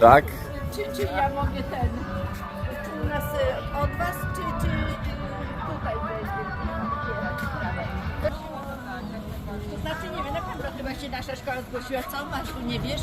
Tak? Czy, czy ja mogę ten, czy u nas y, od was, czy, czy y, tutaj będzie? To znaczy, nie wiem, na pewno chyba się nasza szkoła zgłosiła. Co masz, tu nie wiesz?